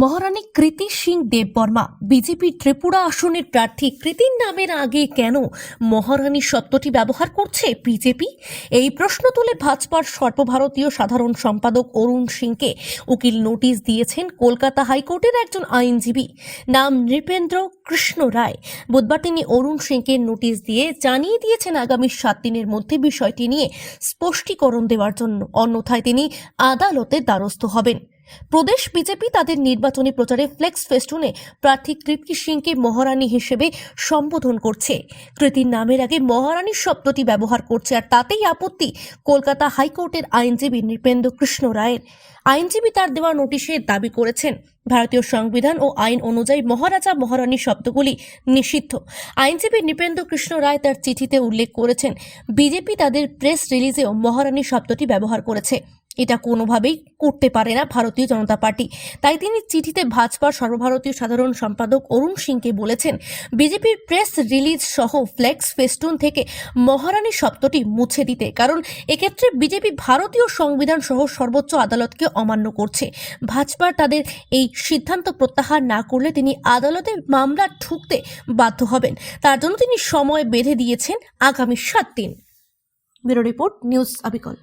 মহারানী কৃতি সিং দেববর্মা, বিজেপি ত্রিপুরা আসনের প্রার্থী কৃতির নামের আগে কেন মহারানী শব্দটি ব্যবহার করছে বিজেপি? এই প্রশ্ন তুলে ভাজপার সর্বভারতীয় সাধারণ সম্পাদক অরুণ সিংকে উকিল নোটিশ দিয়েছেন কলকাতা হাইকোর্টের একজন আইনজীবী। নাম নৃপেন্দ্র কৃষ্ণ রায়। বুধবার তিনি অরুণ সিংকে নোটিশ দিয়ে জানিয়ে দিয়েছেন আগামী সাত দিনের মধ্যে বিষয়টি নিয়ে স্পষ্টীকরণ দেওয়ার জন্য। অন্যথায় তিনি আদালতের দ্বারস্থ হবেন। প্রদেশ বিজেপি তাদের নির্বাচনী প্রচারে ফ্লেক্স ফেস্টুনে প্রার্থী কৃতি সিংকে মহারানী হিসেবে সম্বোধন করছে। কৃতির নামের আগে মহারানী শব্দটি ব্যবহার করছে আর তাতেই আপত্তি কলকাতা হাইকোর্টের আইনজীবী নৃপেন্দ্র কৃষ্ণ রায়ের। আইনজীবী তার দেওয়া নোটিশে দাবি করেছেন, ভারতীয় সংবিধান ও আইন অনুযায়ী মহারাজা মহারানী শব্দগুলি নিষিদ্ধ। আইনজীবী নৃপেন্দ্র কৃষ্ণ রায় তার চিঠিতে উল্লেখ করেছেন, বিজেপি তাদের প্রেস রিলিজেও মহারানী শব্দটি ব্যবহার করেছে। এটা কোনোভাবেই করতে পারে না ভারতীয় জনতা পার্টি। তাই তিনি চিঠিতে ভাজপার সর্বভারতীয় সাধারণ সম্পাদক অরুণ সিংকে বলেছেন, বিজেপির প্রেস রিলিজ সহ ফ্লেক্স ফেস্টুন থেকে মহারানী শব্দটি মুছে দিতে, কারণ এক্ষেত্রে বিজেপি ভারতীয় সংবিধান সহ সর্বোচ্চ আদালতকে অমান্য করছে। ভাজপার তাদের এই সিদ্ধান্ত প্রত্যাহার না করলে তিনি আদালতে মামলা ঠুকতে বাধ্য হবেন। তার জন্য তিনি সময় বেঁধে দিয়েছেন আগামী সাত দিন। Bureau report, news আবিকল।